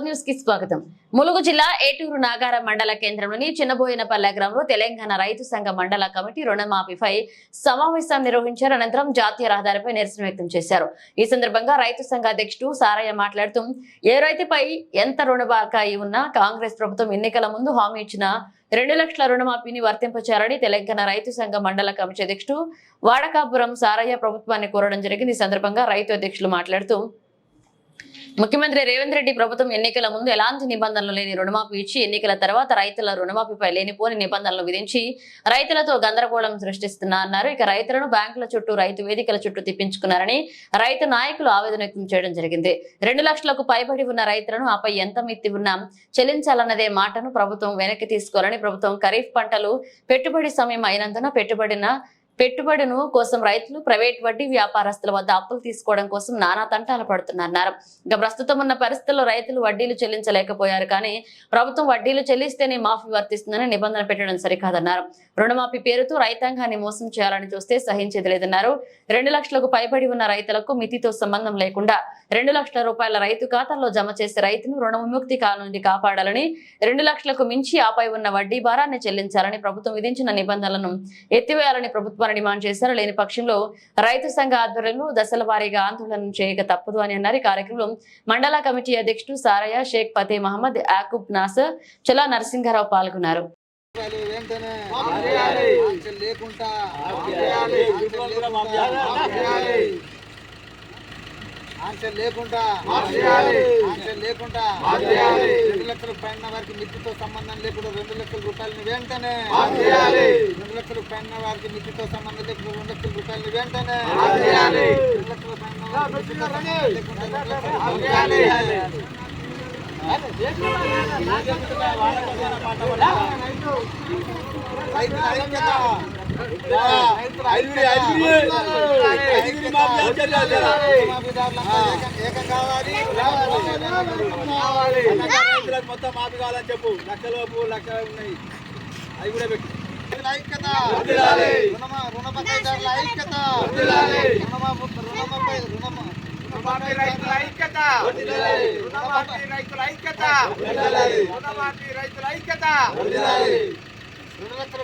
Four న్యూస్కి స్వాగతం. ములుగు జిల్లా ఏటూరు నాగార మండల కేంద్రంలోని చిన్నబోయినపల్లె గ్రామంలో తెలంగాణ రైతు సంఘ మండల కమిటీ రుణమాఫీపై సమావేశం నిర్వహించారు. అనంతరం జాతీయ రహదారిపై నిరసన వ్యక్తం చేశారు. ఈ సందర్భంగా రైతు సంఘ అధ్యక్షుడు సారయ్య మాట్లాడుతూ ఏ రైతుపై ఎంత రుణబాకాయి ఉన్నా కాంగ్రెస్ ప్రభుత్వం ఎన్నికల ముందు హామీ ఇచ్చిన రెండు లక్షల రుణమాఫీని వర్తింపచేయాలని తెలంగాణ రైతు సంఘ మండల కమిటీ అధ్యక్షుడు వాడకాపురం సారయ్య ప్రభుత్వాన్ని కోరడం జరిగింది. ఈ సందర్భంగా రైతు అధ్యక్షులు మాట్లాడుతూ ముఖ్యమంత్రి రేవంత్ రెడ్డి ప్రభుత్వం ఎన్నికల ముందు ఎలాంటి నిబంధనలు లేని రుణమాఫీ ఇచ్చి ఎన్నికల తర్వాత రైతుల రుణమాఫీపై లేనిపోని నిబంధనలు విధించి రైతులతో గందరగోళం సృష్టిస్తున్నారన్నారు ఇక రైతులను బ్యాంకుల చుట్టూ రైతు వేదికల చుట్టూ తిప్పించుకున్నారని రైతు నాయకులు ఆవేదన వ్యక్తం చేయడం జరిగింది. రెండు లక్షలకు పైబడి ఉన్న రైతులను ఆపై ఎంత మిత్తి ఉన్నా చెల్లించాలన్నదే మాటను ప్రభుత్వం వెనక్కి తీసుకోవాలని ప్రభుత్వం ఖరీఫ్ పంటలు పెట్టుబడి సమయం అయినందున పెట్టుబడిన పెట్టుబడును కోసం రైతులు ప్రైవేట్ వడ్డీ వ్యాపారస్తుల వద్ద అప్పులు తీసుకోవడం కోసం నానా తంటాలు పడుతున్నారు. ఇక ప్రస్తుతం ఉన్న పరిస్థితుల్లో రైతులు వడ్డీలు చెల్లించలేకపోయారు కానీ ప్రభుత్వం వడ్డీలు చెల్లిస్తేనే మాఫీ వర్తిస్తుందని నిబంధన పెట్టడం సరికాదన్నారు. రుణమాఫీ పేరుతో రైతాంగాన్ని మోసం చేయాలని చూస్తే సహించేది లేదన్నారు రెండు లక్షలకు పైబడి ఉన్న రైతులకు మితితో సంబంధం లేకుండా రెండు లక్షల రూపాయల రైతు ఖాతాల్లో జమ చేసే రైతును రుణ విముక్తి కానుండి కాపాడాలని రెండు లక్షలకు మించి ఆపై ఉన్న వడ్డీ భారాన్ని చెల్లించాలని ప్రభుత్వం విధించిన నిబంధనలను ఎత్తివేయాలని ప్రభుత్వం తీసుకోవాలని డిమాండ్ చేశారు లేని పక్షంలో రైతు సంఘ ఆధ్వర్యంలో దశల వారీగా ఆందోళన చేయక తప్పదు అని అన్నారు ఈ కార్యక్రమంలో మండల కమిటీ అధ్యక్షుడు సారయ్య షేక్ ఫతే మహమ్మద్ యాకూబ్ నాసర్ చలా నరసింహారావు పాల్గొన్నారు లేకుండా లేకుండా ఆంక్షలు లేకుండా ఆంక్షలు లేకుండా రెండు లక్షల పైన వారికి మిత్తితో సంబంధం లేకుండా రెండు లక్షల రూపాయలని వెంటనే రెండు లక్షల పైన వారికి మిత్తితో సంబంధం లేకుండా రెండు లక్షల రూపాయలని వెంటనే రెండు లక్షల పైన ఐక్యత! ఏకం కావాలి మొత్తం మాఫీ కావాలని చెప్పు లక్షలోపు లక్ష ఉన్నాయి అవి కూడా పెట్టు ఐక్యత ఐక్యత రుణమాఫీ రైతుల ఐక్యత రుణమాఫీ రైతుల ఐక్యత రుణమాఫీ రైతుల ఐక్యత రెండు లక్షల